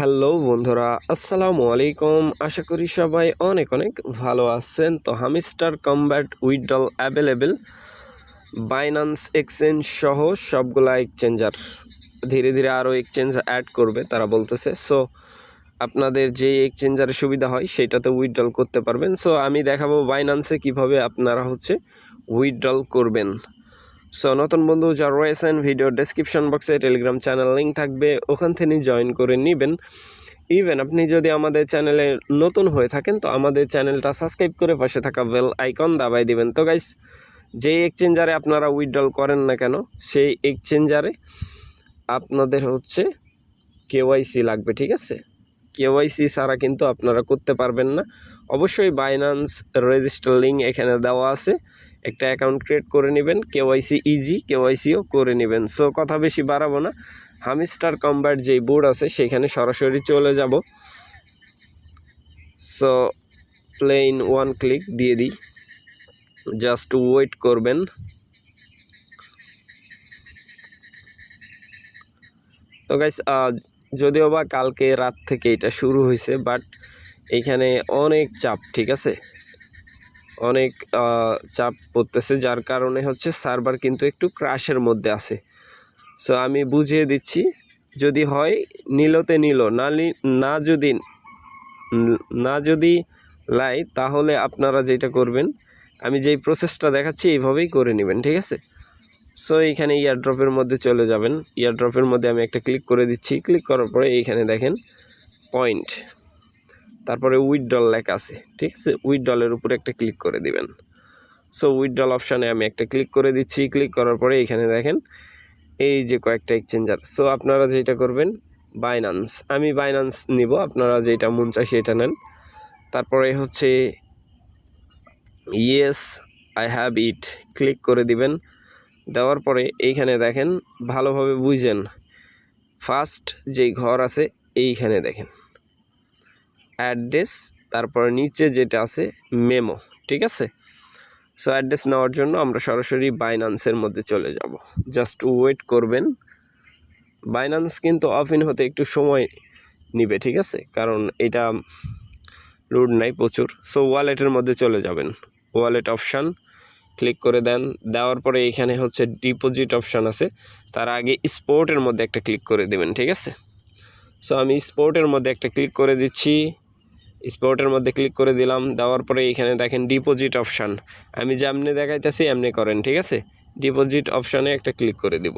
Hello বন্ধুরা, আসসালামু আলাইকুম। আশা করি সবাই অনেক অনেক ভালো আছেন। তো hamster combat withdrawal available Binance exchange সহ সবগুলা এক্সচেঞ্জার ধীরে ধীরে আরও এক্সচেঞ্জ অ্যাড করবে, তারা বলতেছে। সো আপনাদের যে এক্সচেঞ্জারের সুবিধা হয় সেটাতে উইথড্রল করতে পারবেন। সো আমি দেখাবো বাইনান্সে কীভাবে আপনারা হচ্ছে উইথড্রল করবেন। সো নতুন বন্ধু যারা রয়েছেন ভিডিও ডেসক্রিপশন বক্সে টেলিগ্রাম চ্যানেল লিঙ্ক থাকবে, ওখান থেকে জয়েন করে নেবেন। ইভেন আপনি যদি আমাদের চ্যানেলে নতুন হয়ে থাকেন, তো আমাদের চ্যানেলটা সাবস্ক্রাইব করে পাশে থাকা বেল আইকন দাবাই দিবেন। তো গাইস যে এক্সচেঞ্জারে আপনারা উইথড্রল করেন না কেন, সেই এক্সচেঞ্জারে আপনাদের হচ্ছে কেওয়াইসি লাগবে, ঠিক আছে? কেওয়াইসি ছাড়া কিন্তু আপনারা করতে পারবেন না। অবশ্যই বাইনান্স রেজিস্টার লিঙ্ক এখানে দেওয়া আছে। একটা অ্যাকাউন্ট ক্রিয়েট করে নেবেন কেওয়াইসি ইজি কেওয়াইসিও করে নেবেন। সো কথা বেশি বাড়াবো না। হামিস্টার কম্ব্যাট যেই বোর্ড আছে, সেখানে সরাসরি চলে যাব। সো প্লেন ওয়ান ক্লিক দিয়ে দিই। জাস্ট ওয়েট করবেন। তো গাইস যদিও বা কালকে রাত থেকে এটা শুরু হয়েছে বাট এইখানে অনেক চাপ, ঠিক আছে? অনেক চাপ পড়তেছে, যার কারণে হচ্ছে সার্ভার কিন্তু একটু ক্রাশের মধ্যে আছে। সো আমি বুঝিয়ে দিচ্ছি, যদি হয় নিলতে নিল, না না যদি না যদি লাই, তাহলে আপনারা যেটা করবেন, আমি যেই প্রসেসটা দেখাচ্ছি এইভাবেই করে নেবেন, ঠিক আছে? সো এইখানে ইয়ারড্রপের মধ্যে চলে যাবেন। ইয়ারড্রপের মধ্যে আমি একটা ক্লিক করে দিচ্ছি। ক্লিক করার পরে এইখানে দেখেন পয়েন্ট তারপরে উইথড্রল লেখা আছে, ঠিক আছে? উইথড্রলের উপরে একটা ক্লিক করে দিবেন। সো উইথড্রল অপশানে আমি একটা ক্লিক করে দিচ্ছি ক্লিক করার পরে এখানে দেখেন এই যে কয়েকটা এক্সচেঞ্জার সো আপনারা যেটা করবেন বাইনান্স আমি বাইনান্স নিব, আপনারা যেটা মন চায় সেটা নেন। তারপরে হচ্ছে yes I have it click করে দিবেন। দেওয়ার পরে এইখানে দেখেন, ভালোভাবে বুঝেন। ফার্স্ট যেই ঘর আছে, এইখানে দেখেন। অ্যাড্রেস, তারপর নিচে যেটা আছে, মেমো, ঠিক আছে? সো অ্যাড্রেস নেওয়ার জন্য আমরা সরাসরি বাইনান্সের মধ্যে চলে যাব। জাস্ট ওয়েট করবেন। বাইনান্স কিন্তু অফ ইন হতে একটু সময় নিবে, ঠিক আছে? কারণ এটা লোড নাই প্রচুর। সো ওয়ালেটের মধ্যে চলে যাবেন। ওয়ালেট অপশান ক্লিক করে দেন। দেওয়ার পরে এখানে হচ্ছে ডিপোজিট অপশান আছে। তার আগে স্পোর্টের মধ্যে একটা ক্লিক করে দেবেন, ঠিক আছে? সো আমি স্পোর্টের মধ্যে একটা ক্লিক করে দিচ্ছি। স্পোর্টের মধ্যে ক্লিক করে দিলাম, দেওয়ার পরে এখানে দেখেন ডিপোজিট অপশান আমি যেমনি দেখাইতেছি এমনি করেন, ঠিক আছে? ডিপোজিট অপশানে একটা ক্লিক করে দিব।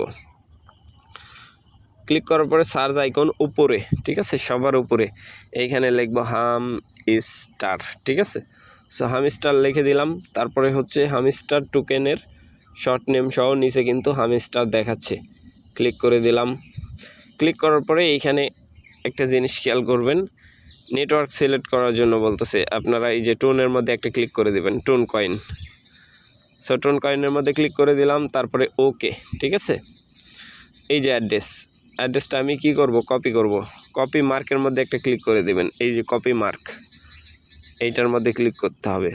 ক্লিক করার পরে সার্চ আইকন উপরে, ঠিক আছে? সবার উপরে। এইখানে লিখব হাম স্টার, ঠিক আছে? সো হামিস্টার লিখে দিলাম। তারপরে হচ্ছে হামিস্টার টোকেনের শর্ট নেম সহ নিচে কিন্তু হামিস্টার দেখাচ্ছে। ক্লিক করে দিলাম। ক্লিক করার পরে এইখানে একটা জিনিস খেয়াল করবেন নেটওয়ার্ক সিলেক্ট করার জন্য বলতেছে, আপনারা এই যে টোনের মধ্যে একটা ক্লিক করে দেবেন টোন কয়েন সো টোন কয়েনের মধ্যে ক্লিক করে দিলাম, তারপরে ওকে ঠিক আছে? এই যে অ্যাড্রেস অ্যাড্রেসটা আমি কি করব? কপি করব। কপি মার্কের মধ্যে একটা ক্লিক করে দেবেন, এই যে কপি মার্ক এইটার মধ্যে ক্লিক করতে হবে।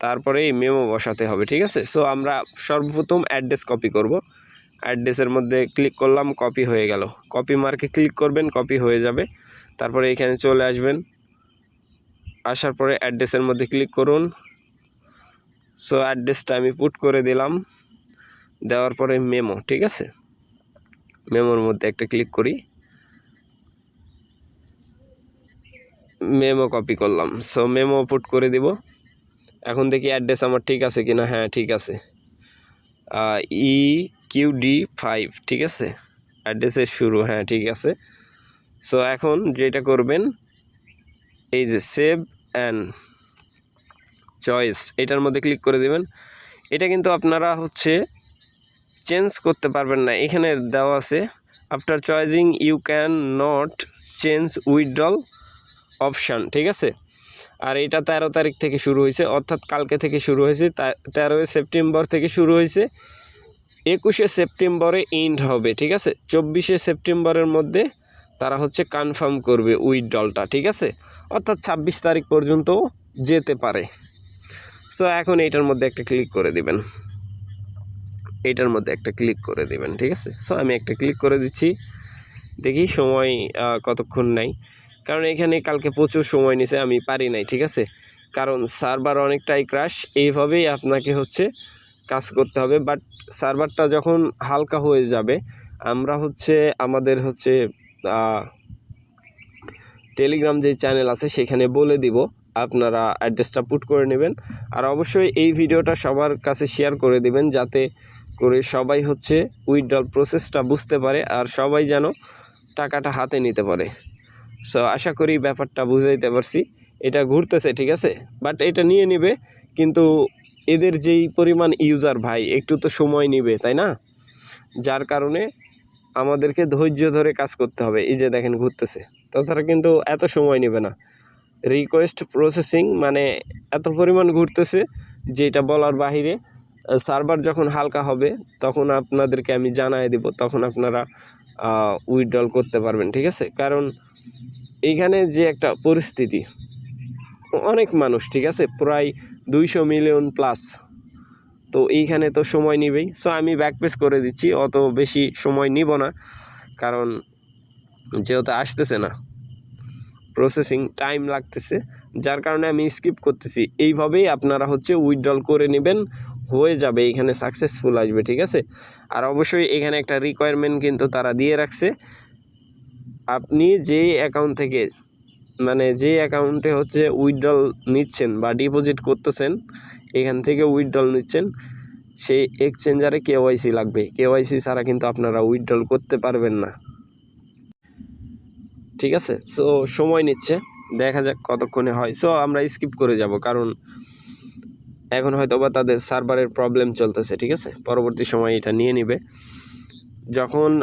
তারপরে এই মেমো বসাতে হবে, ঠিক আছে? সো আমরা সর্বপ্রথম অ্যাড্রেস কপি করব। অ্যাড্রেসের মধ্যে ক্লিক করলাম কপি হয়ে গেল। কপি মার্কে ক্লিক করবেন কপি হয়ে যাবে। তারপরে এখানে চলে আসবেন। আসার পরে অ্যাড্রেসের মধ্যে ক্লিক করুন। সো অ্যাড্রেসটা আমি পুট করে দিলাম। দেওয়ার পরে মেমো ঠিক আছে? মেমোর মধ্যে একটা ক্লিক করি। মেমো কপি করলাম। সো মেমো পুট করে দিব। এখন দেখি অ্যাড্রেস আমার ঠিক আছে কি না হ্যাঁ ঠিক আছে। ই কিউ ডি ফাইভ ঠিক আছে? অ্যাড্রেসের শুরু হ্যাঁ ঠিক আছে। সো এখন যেটা করবেন, এই যে সেভ অ্যান্ড চয়েস এটার মধ্যে ক্লিক করে দেবেন। এটা কিন্তু আপনারা হচ্ছে চেঞ্জ করতে পারবেন না। এখানে দেওয়া আছে after choosing you can not change withdrawal option ঠিক আছে? আর এটা তেরো তারিখ থেকে শুরু হয়েছে, অর্থাৎ কালকে থেকে শুরু হয়েছে তেরোই সেপ্টেম্বর থেকে শুরু হয়েছে, একুশে সেপ্টেম্বরে এন্ড হবে, ঠিক আছে? চব্বিশে সেপ্টেম্বরের মধ্যে তারা হচ্ছে কনফার্ম করবে উইথড্রলটা ঠিক আছে? অর্থাৎ ছাব্বিশ তারিখ পর্যন্ত যেতে পারে। সো এখন এইটার মধ্যে একটা ক্লিক করে দিবেন। এইটার মধ্যে একটা ক্লিক করে দিবেন, ঠিক আছে? সো আমি একটা ক্লিক করে দিচ্ছি। দেখি সময় কতক্ষণ নাই। কারণ এখানে কালকে প্রচুর সময় নিছে, আমি পারি নাই, ঠিক আছে? কারণ সার্ভার অনেকটাই ক্রাশ এইভাবেই আপনাকে হচ্ছে কাজ করতে হবে। বাট সার্ভারটা যখন হালকা হয়ে যাবে, আমরা হচ্ছে, আমাদের হচ্ছে টেলিগ্রাম যে চ্যানেল আছে, সেখানে বলে দিব, আপনারা অ্যাড্রেসটা পুট করে নেবেন। আর অবশ্যই এই ভিডিওটা সবার কাছে শেয়ার করে দিবেন, যাতে করে সবাই হচ্ছে উইথড্রল প্রসেসটা বুঝতে পারে, আর সবাই যেন টাকাটা হাতে নিতে পারে। সো আশা করি ব্যাপারটা বুঝাইতে পারছি। এটা ঘুরতেছে, ঠিক আছে? বাট এটা নিয়ে নেবে, কিন্তু এদের যেই পরিমাণ ইউজার ভাই, একটু তো সময় নেবে, তাই না? যার কারণে আমাদেরকে ধৈর্য ধরে কাজ করতে হবে। এই যে দেখেন ঘুরতেছে। তাছাড়া কিন্তু এত সময় নেবে না। রিকোয়েস্ট প্রসেসিং মানে এত পরিমাণ ঘুরতেছে যেটা বলার বাহিরে সার্ভার যখন হালকা হবে তখন আপনাদেরকে আমি জানাই দিব, তখন আপনারা উইথড্রল করতে পারবেন, ঠিক আছে? কারণ এইখানে যে একটা পরিস্থিতি, অনেক মানুষ, ঠিক আছে? প্রায় দুইশো মিলিয়ন প্লাস তো এইখানে তো সময় নিবেই। সো আমি ব্যাকপেস করে দিচ্ছি, অত বেশি সময় নিব না, কারণ যেহেতু আসতেছে না। প্রসেসিং টাইম লাগতেছে, যার কারণে আমি স্কিপ করতেছি। এইভাবেই আপনারা হচ্ছে উইথড্রল করে নেবেন, হয়ে যাবে, এখানে সাকসেসফুল আসবে, ঠিক আছে? আর অবশ্যই এখানে একটা রিকোয়ারমেন্ট কিন্তু তারা দিয়ে রাখছে। আপনি যেই অ্যাকাউন্ট থেকে মানে যে অ্যাকাউন্টে হচ্ছে উইথড্রল নিচ্ছেন বা ডিপোজিট করতেছেন এখান থেকে উইথড্রল নিচ্ছেন। সেই এক্সচেঞ্জারে কেওয়াইসি লাগবে। কেওয়াইসি ছাড়া কিন্তু আপনারা উইথড্রল করতে পারবেন না। ঠিক আছে? সো সময় নিচ্ছে। দেখা যাক কতক্ষণে হয়। সো আমরা স্কিপ করে যাব কারণ এখন হয়তো বা তাদের সার্ভারের প্রবলেম চলতেছে, ঠিক আছে? পরবর্তী সময় এটা নিয়ে নিবে। যখন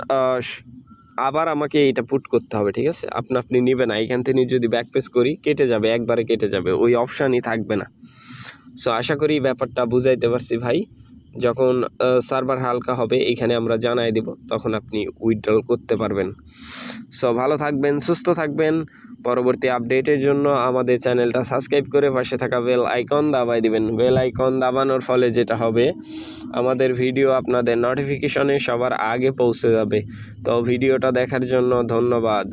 আবার আমাকে এটা পুট করতে হবে, ঠিক আছে? আপনি আপনি নেবে না। এখান থেকে যদি ব্যাক পেস করি, কেটে যাবে, একবারে কেটে যাবে। ওই অপশানই থাকবে না। সো আশা করি ব্যাপারটা বুঝাইতে পারছি ভাই। যখন সার্ভার হালকা হবে এখানে আমরা জানাই দিব, তখন আপনি উইথড্রল করতে পারবেন। সো ভালো থাকবেন, সুস্থ থাকবেন। পরবর্তী আপডেটের জন্য আমাদের চ্যানেলটা সাবস্ক্রাইব করে পাশে থাকা বেল আইকন দাবাই দিবেন। বেল আইকন দাবানোর ফলে যেটা হবে, আমাদের ভিডিও আপনাদের নোটিফিকেশনে সবার আগে পৌঁছে যাবে। তো ভিডিওটা দেখার জন্য ধন্যবাদ।